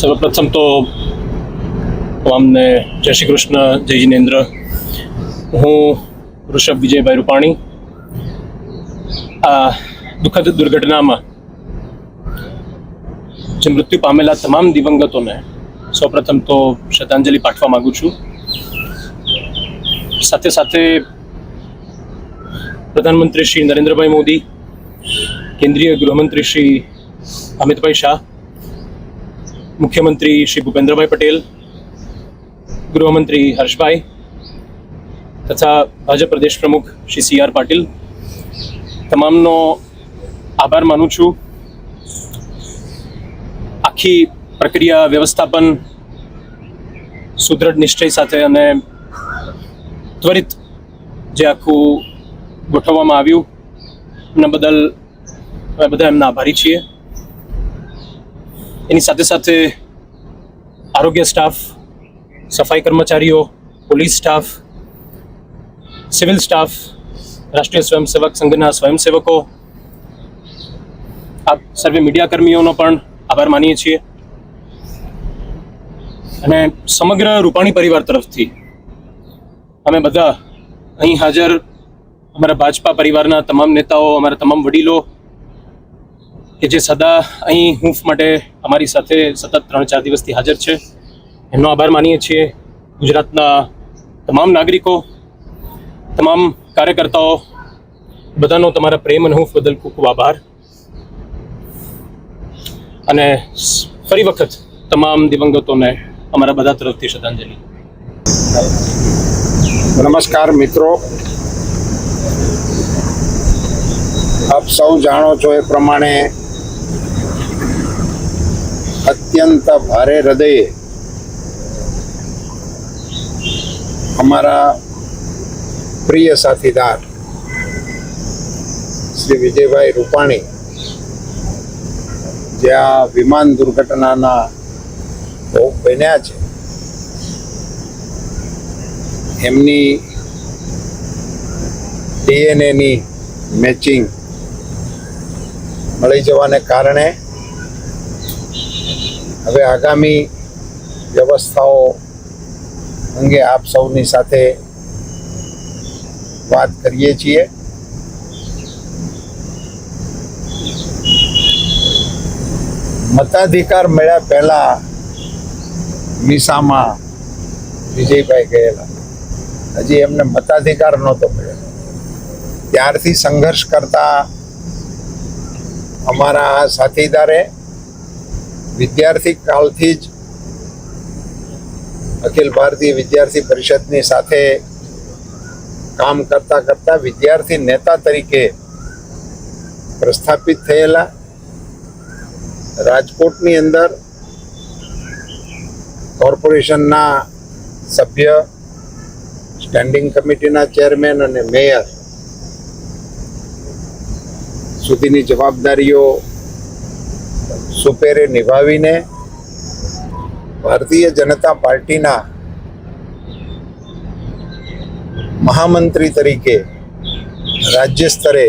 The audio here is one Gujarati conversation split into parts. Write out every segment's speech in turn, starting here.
સર્વપ્રથમ તો અમને જય શ્રી કૃષ્ણ, જય જિનેન્દ્ર. હું ઋષભ વિજયભાઈ રૂપાણી. આ દુઃખદ દુર્ઘટનામાં જે મૃત્યુ પામેલા તમામ દિવંગતોને સૌપ્રથમ તો શ્રદ્ધાંજલિ પાઠવા માગું છું. સાથે સાથે પ્રધાનમંત્રી શ્રી નરેન્દ્રભાઈ મોદી, કેન્દ્રીય ગૃહમંત્રી શ્રી અમિતભાઈ શાહ મુખ્યમંત્રી શ્રી ભૂપેન્દ્રભાઈ પટેલ, ગૃહમંત્રી હર્ષભાઈ તથા ભાજપ પ્રદેશ પ્રમુખ શ્રી સી આર પાટીલ. તમામનો આભાર માનું છું. આખી પ્રક્રિયા વ્યવસ્થાપન સુદૃઢ નિશ્ચય સાથે અને ત્વરિત જે આખું ગોઠવવામાં આવ્યું, એના બદલ અમે બધા એમના આભારી છીએ. એની સાથે સાથે આરોગ્ય સ્ટાફ, સફાઈ કર્મચારીઓ, પોલીસ સ્ટાફ, સિવિલ સ્ટાફ, રાષ્ટ્રીય સ્વયંસેવક સંઘના સ્વયંસેવકો, આપ સર્વે મીડિયા કર્મીઓનો પણ આભાર માનીએ છીએ. અને સમગ્ર રૂપાણી પરિવાર તરફથી અમે બધા અહીં હાજર અમારા ભાજપા પરિવારના તમામ નેતાઓ, અમારા તમામ વડીલો કે જે સદા અહીં હૂંફ માટે અમારી સાથે સતત ત્રણ ચાર દિવસથી હાજર છે. એમનો આભાર માનીએ છીએ. ગુજરાતના તમામ નાગરિકો, તમામ કાર્યકર્તાઓ, બધાનો તમારા પ્રેમ અને હૂંફ બદલ ખૂબ ખૂબ આભાર. અને ફરી વખત તમામ દિવંગતોને અમારા બધા તરફથી શ્રદ્ધાંજલિ. નમસ્કાર મિત્રો. આપ સૌ જાણો છો એ પ્રમાણે અત્યંત ભારે હૃદયે અમારા પ્રિય સાથીદાર શ્રી વિજયભાઈ રૂપાણી, જે વિમાન દુર્ઘટનાના ભોગ બન્યા છે, એમની ડીએનએની મેચિંગ મળી જવાને કારણે હવે આગામી વ્યવસ્થાઓ અંગે આપ સૌની સાથે વાત કરીએ છીએ. મતાધિકાર મળ્યા પહેલા મીસામાં વિજયભાઈ ગયેલા. હજી એમને મતાધિકાર નહોતો મળ્યો. ત્યારથી સંઘર્ષ કરતા અમારા સાથીદારે વિદ્યાર્થી કાલથી જ અખિલ ભારતીય વિદ્યાર્થી પરિષદની સાથે કામ કરતા કરતા વિદ્યાર્થી નેતા તરીકે પ્રસ્થાપિત થયેલા રાજકોટની અંદર કોર્પોરેશનના સભ્ય, સ્ટેન્ડિંગ કમિટીના ચેરમેન અને મેયર સુધીની જવાબદારીઓ સુપેરે નિભાવીને ભારતીય જનતા પાર્ટીના મહામંત્રી તરીકે રાજ્ય સ્તરે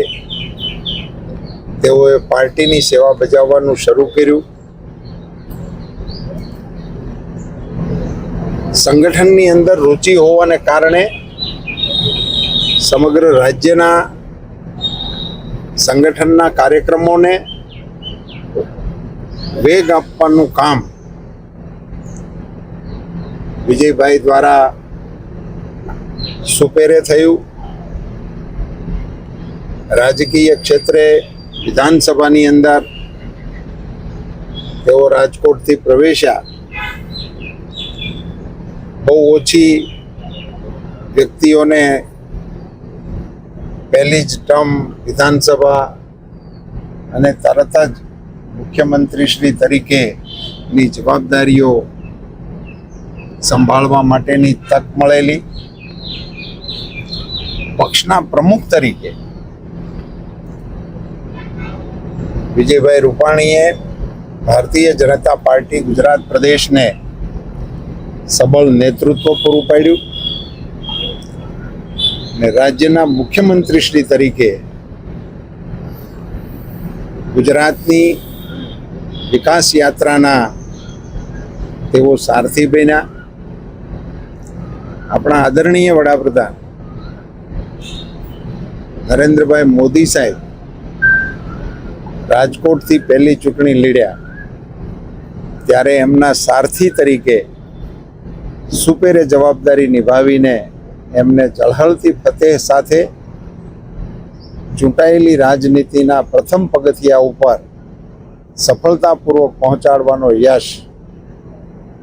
તેઓએ પાર્ટીની સેવા બજાવવાનું શરૂ કર્યું. સંગઠનની અંદર રુચિ હોવાને કારણે સમગ્ર રાજ્યના સંગઠનના કાર્યક્રમોને વેગ આપવાનું કામ વિજયભાઈ દ્વારા સુપેરે થયું. રાજકીય ક્ષેત્રે વિધાનસભાની અંદર તેઓ રાજકોટથી પ્રવેશ્યા. બહુ ઓછી વ્યક્તિઓને પહેલી જ ટર્મ વિધાનસભા અને તરત જ મુખ્યમંત્રીશ્રી તરીકેની જવાબદારીઓ સંભાળવા માટેની તક મળેલી. પક્ષના પ્રમુખ તરીકે વિજયભાઈ રૂપાણીએ ભારતીય જનતા પાર્ટી ગુજરાત પ્રદેશને સબળ નેતૃત્વ પૂરું પાડ્યું ને રાજ્યના મુખ્યમંત્રીશ્રી તરીકે ગુજરાતની વિકાસ યાત્રાના તેઓ સારથી બન્યા. આપણા આદરણીય વડાપ્રધાન નરેન્દ્રભાઈ મોદી સાહેબ રાજકોટથી પહેલી ચૂંટણી લડ્યા. ત્યારે એમના સારથી તરીકે સુપેરે જવાબદારી નિભાવીને એમને ઝળહળતી ફતેહ સાથે ચૂંટાયેલી રાજનીતિના પ્રથમ પગથિયા ઉપર સફળતાપૂર્વક પહોંચાડવાનો યશ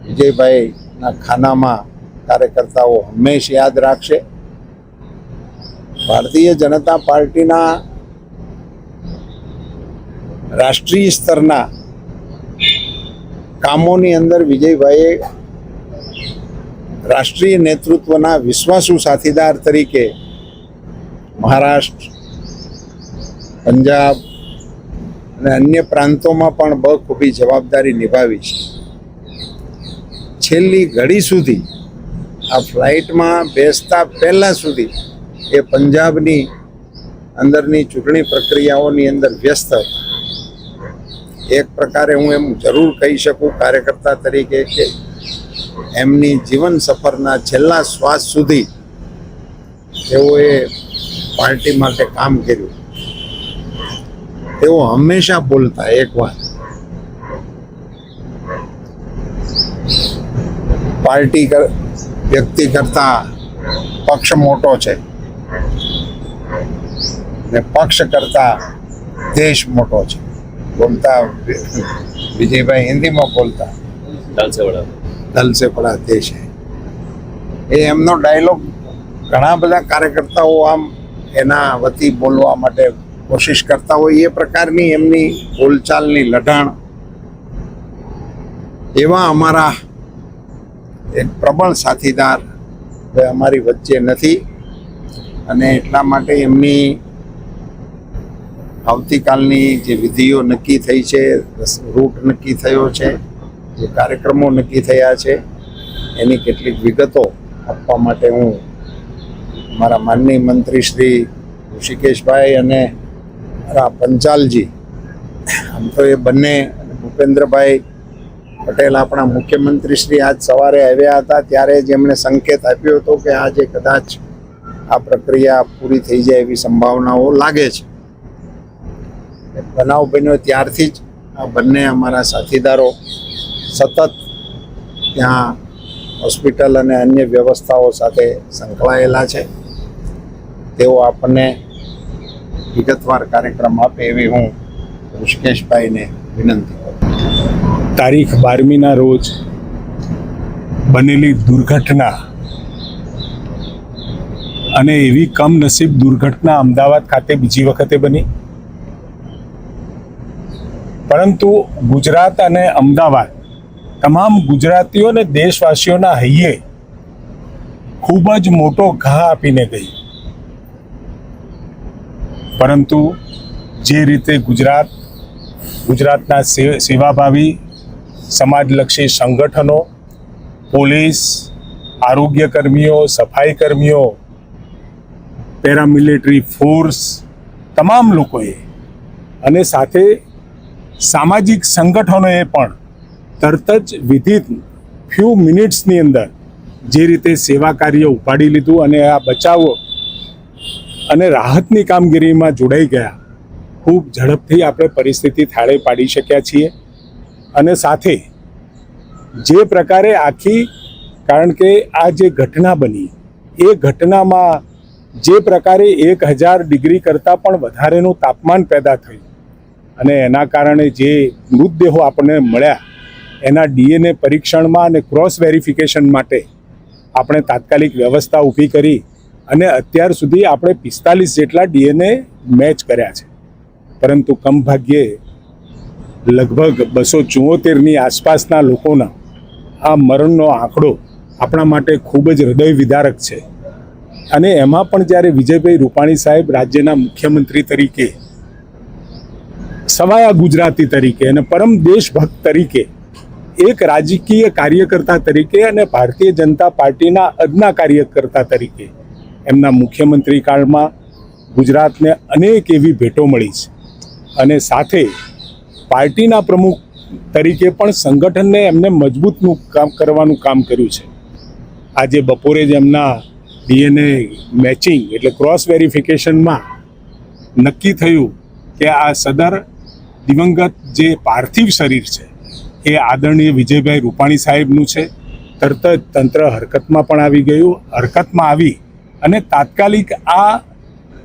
વિજયભાઈના ખાનામાં કાર્યકર્તાઓ હંમેશ યાદ રાખશે. ભારતીય જનતા પાર્ટીના રાષ્ટ્રીય સ્તરના કામોની અંદર વિજયભાઈએ રાષ્ટ્રીય નેતૃત્વના વિશ્વાસુ સાથીદાર તરીકે મહારાષ્ટ્ર, પંજાબ અને અન્ય પ્રાંતોમાં પણ બખૂબી જવાબદારી નિભાવી છે. છેલ્લી ઘડી સુધી આ ફ્લાઇટમાં બેસતા પહેલાં સુધી એ પંજાબની અંદરની ચૂંટણી પ્રક્રિયાઓની અંદર વ્યસ્ત હતા. એક પ્રકારે હું એમ જરૂર કહી શકું કાર્યકર્તા તરીકે કે એમની જીવન સફરના છેલ્લા શ્વાસ સુધી તેઓએ પાર્ટી માટે કામ કર્યું. તેઓ હંમેશા બોલતા એક વાત પાર્ટી કર- વ્યક્તિ કરતા પક્ષ મોટો છે. ને પક્ષ કરતા દેશ મોટો છે. બોલતા વિજયભાઈ હિન્દીમાં બોલતા. દલ સે બડા દેશ. એ એમનો ડાયલોગ ઘણા બધા કાર્યકર્તાઓ આમ એના વતી બોલવા માટે કોશિશ કરતા હોય એ પ્રકારની એમની બોલચાલની લઢાણ. એવા અમારા એક પ્રબળ સાથીદાર અમારી વચ્ચે નથી અને એટલા માટે એમની આવતીકાલની જે વિધિઓ નક્કી થઈ છે, રૂટ નક્કી થયો છે, જે કાર્યક્રમો નક્કી થયા છે, એની કેટલીક વિગતો આપવા માટે હું મારા માનનીય મંત્રી શ્રી ઋષિકેશભાઈ અને પંચાલજી. આમ તો એ બંને, ભૂપેન્દ્રભાઈ પટેલ આપણા મુખ્યમંત્રી શ્રી આજ સવારે આવ્યા હતા, ત્યારે જેમણે સંકેત આપ્યો હતો કે આજે કદાચ આ પ્રક્રિયા પૂરી થઈ જાય એવી સંભાવનાઓ લાગે છે. બનાવ બન્યો ત્યારથી જ આ બંને અમારા સાથીદારો સતત ત્યાં હોસ્પિટલ અને અન્ય વ્યવસ્થાઓ સાથે સંકળાયેલા છે. તેઓ આપણને વિગતવાર કાર્યક્રમ આપે એવી હું ઋષિકેશભાઈને વિનંતી તારીખ બારમીના રોજ બનેલી દુર્ઘટના અને એવી કમનસીબ દુર્ઘટના અમદાવાદ ખાતે બીજી વખતે બની. પરંતુ ગુજરાત અને અમદાવાદ તમામ ગુજરાતીઓ અને દેશવાસીઓના હૈયે ખૂબ જ મોટો ઘા આપીને ગઈ. પરંતુ જે રીતે ગુજરાત, ગુજરાતના સેવાભાવી, સમાજલક્ષી સંગઠનો, પોલીસ આરોગ્ય કર્મીઓ સફાઈ કર્મીઓ પેરામિલિટરી ફોર્સ, તમામ લોકોએ અને સાથે સામાજિક સંગઠનોએ પણ તરત જ વિધિત ફ્યુ મિનિટ્સની અંદર જે રીતે સેવા કાર્ય ઉપાડી લીધું અને આ બચાવો અને રાહતની કામગીરીમાં જોડાઈ ગયા. ખૂબ ઝડપથી આપણે પરિસ્થિતિ થાળે પાડી શક્યા છીએ. અને સાથે જે પ્રકારે આખી, કારણ કે આ જે ઘટના બની, એ ઘટનામાં જે પ્રકારે એક હજાર ડિગ્રી કરતાં પણ વધારેનું તાપમાન પેદા થયું. અને એના કારણે જે મૃતદેહો આપણને મળ્યા, એના ડીએનએ પરીક્ષણમાં અને ક્રોસ વેરિફિકેશન માટે આપણે તાત્કાલિક વ્યવસ્થા ઊભી કરી અને અત્યાર સુધી આપણે પિસ્તાલીસ જેટલા ડીએનએ મેચ કર્યા છે. પરંતુ કમભાગ્યે લગભગ બસો ચુંવોતેરની આસપાસના લોકોના આ મરણનો આંકડો આપણા માટે ખૂબ જ હૃદય વિદારક છે. અને એમાં પણ જ્યારે વિજયભાઈ રૂપાણી સાહેબ રાજ્યના મુખ્યમંત્રી તરીકે, સવાયા ગુજરાતી તરીકે અને પરમ દેશભક્ત તરીકે, એક રાજકીય કાર્યકર્તા તરીકે અને ભારતીય જનતા પાર્ટીના અદના કાર્યકર્તા તરીકે એમના મુખ્યમંત્રી કાળમાં ગુજરાતને અનેક એવી ભેટો મળી છે. અને સાથે પાર્ટીના પ્રમુખ તરીકે પણ સંગઠનને એમને મજબૂતનું કામ કરવાનું કામ કર્યું છે. આજે બપોરે જ એમના ડીએનએ મેચિંગ એટલે ક્રોસ વેરિફિકેશનમાં નક્કી થયું કે આ સદર દિવંગત જે પાર્થિવ શરીર છે એ આદરણીય વિજયભાઈ રૂપાણી સાહેબનું છે. તરત જ તંત્ર હરકતમાં પણ આવી ગયું. હરકતમાં આવી અને તાત્કાલિક આ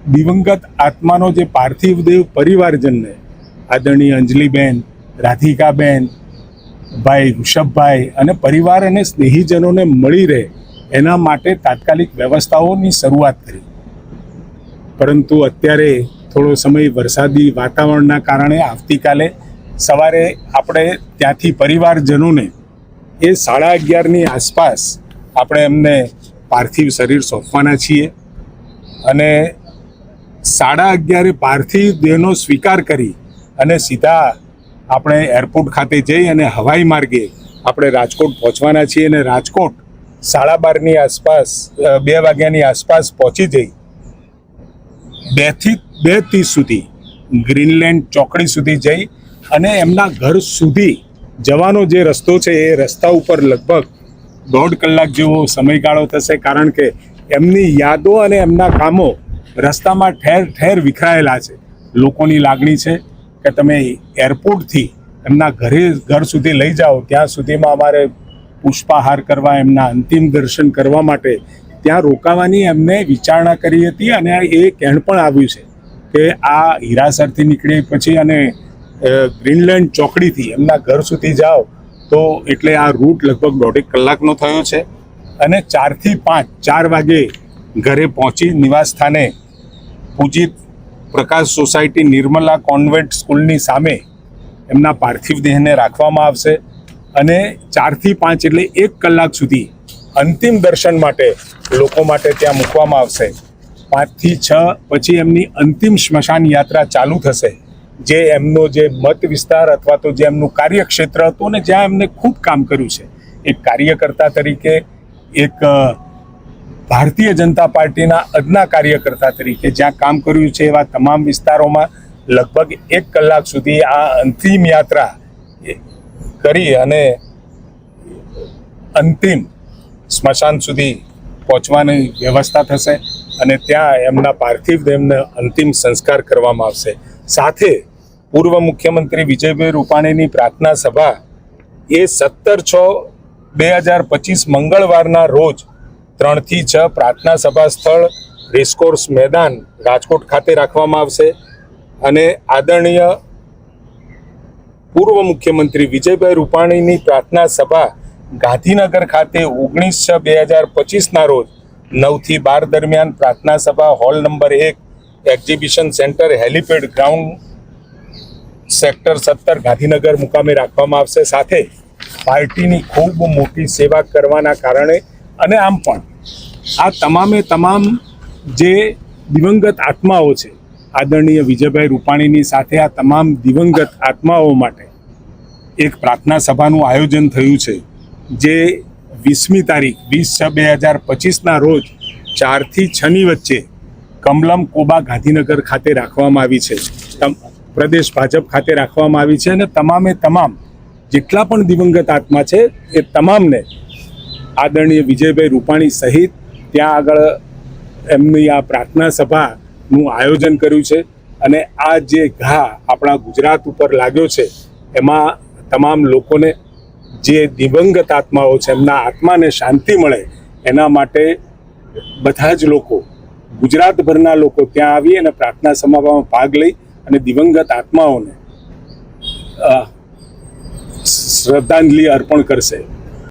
દિવંગત આત્માનો જે પાર્થિવ દેવ પરિવારજનને આદરણીય અંજલિબેન, રાધિકાબેન, ભાઈ ઋષભભાઈ અને પરિવાર અને સ્નેહીજનોને મળી રહે એના માટે તાત્કાલિક વ્યવસ્થાઓની શરૂઆત કરી. પરંતુ અત્યારે થોડો સમય વરસાદી વાતાવરણના કારણે આવતીકાલે સવારે આપણે ત્યાંથી પરિવારજનોને એ સાડા અગિયારની આસપાસ આપણે એમને પાર્થિવ શરીર સોંપવાના છીએ અને સાડા અગિયારે પાર્થિવ દેહનો સ્વીકાર કરી અને સીધા આપણે એરપોર્ટ ખાતે જઈ અને હવાઈ માર્ગે આપણે રાજકોટ પહોંચવાના છીએ અને રાજકોટ સાડા બારની આસપાસ બે વાગ્યાની આસપાસ પહોંચી જઈ બેથી, બે ત્રીસ સુધી ગ્રીનલેન્ડ ચોકડી સુધી જઈ અને એમના ઘર સુધી જવાનો જે રસ્તો છે એ રસ્તા ઉપર લગભગ દોઢ કલાક જેવો સમયગાળો થશે કારણ કે એમની યાદો અને એમના કામો રસ્તામાં ઠેર ઠેર વિખરાયેલા છે. લોકોની લાગણી છે કે તમે એરપોર્ટથી એમના ઘરે ઘર સુધી લઈ જાઓ, ત્યાં સુધીમાં અમારે પુષ્પાહાર કરવા, એમના અંતિમ દર્શન કરવા માટે ત્યાં રોકાવાની એમને વિચારણા કરી હતી અને એ કહેણ પણ આવ્યું છે કે આ હીરાસરથી નીકળી પછી અને ગ્રીનલેન્ડ ચોકડીથી એમના ઘર સુધી જાઓ તો એટલે આ રૂટ લગભગ દોઢેક કલાકનો થયો છે અને ચારથી પાંચ, ચાર વાગે ઘરે પહોંચી નિવાસ સ્થાને પૂજિત પ્રકાશ સોસાયટી નિર્મલા કોન્વેન્ટ સ્કૂલની સામે એમના પાર્થિવ દેહને રાખવામાં આવશે અને ચારથી પાંચ એટલે એક કલાક સુધી અંતિમ દર્શન માટે લોકો માટે ત્યાં મૂકવામાં આવશે. પાંચથી છ પછી એમની અંતિમ સ્મશાન યાત્રા ચાલુ થશે. જે એમનો જે મત વિસ્તાર અથવા તો જે એમનું કાર્યક્ષેત્ર હતું ને જ્યાં એમને ખૂબ કામ કર્યું છે. એક કાર્યકર્તા તરીકે, એક ભારતીય જનતા પાર્ટીના અદના કાર્યકર્તા તરીકે જ્યાં કામ કર્યું છે એવા તમામ વિસ્તારોમાં લગભગ એક કલાક સુધી આ અંતિમ યાત્રા કરી અને અંતિમ સ્મશાન સુધી પહોંચવાની વ્યવસ્થા થશે અને ત્યાં એમના પાર્થિવ દેહને અંતિમ સંસ્કાર કરવામાં આવશે. સાથે પૂર્વ મુખ્યમંત્રી વિજયભાઈ રૂપાણીની પ્રાર્થના સભા એ સત્તર છ બે હજાર પચીસ મંગળવારના રોજ ત્રણથી છ પ્રાર્થના સભા સ્થળ રેસકોર્સ મેદાન રાજકોટ ખાતે રાખવામાં આવશે. અને આદરણીય પૂર્વ મુખ્યમંત્રી વિજયભાઈ રૂપાણીની પ્રાર્થના સભા ગાંધીનગર ખાતે ઓગણીસ છ બે હજાર પચીસના રોજ નવથી બાર દરમિયાન પ્રાર્થના સભા હોલ નંબર એક exhibition centre helipad ground sector સત્તર ગાંધીનગર મુકામે રાખવામાં આવશે. સાથે પાર્ટીની ખૂબ મોટી સેવા કરવાના કારણે અને આમ પણ આ તમામે તમામ જે દિવંગત આત્માઓ છે, આદરણીય વિજયભાઈ રૂપાણીની સાથે આ તમામ દિવંગત આત્માઓ માટે એક પ્રાર્થના સભાનું આયોજન થયું છે, જે વીસમી તારીખ, વીસ છ બે હજાર પચીસના રોજ ચારથી છની વચ્ચે કમલમ કોબા ગાંધીનગર ખાતે રાખવામાં આવી છે. પ્રદેશ ભાજપ ખાતે રાખવામાં આવી છે અને તમામે તમામ જેટલા પણ દિવંગત આત્મા છે, એ તમામને આદરણીય વિજયભાઈ રૂપાણી સહિત ત્યાં આગળ એમની આ પ્રાર્થના સભાનું આયોજન કર્યું છે અને આ જે ઘા આપણા ગુજરાત ઉપર લાગ્યો છે, એમાં તમામ લોકોને જે દિવંગત આત્માઓ છે, એમના આત્માને શાંતિ મળે એના માટે બધા જ લોકો ગુજરાતભરના લોકો ત્યાં આવી અને પ્રાર્થના સમાવામાં ભાગ લઈ અને દિવંગત આત્માઓને શ્રદ્ધાંજલિ અર્પણ કરશે.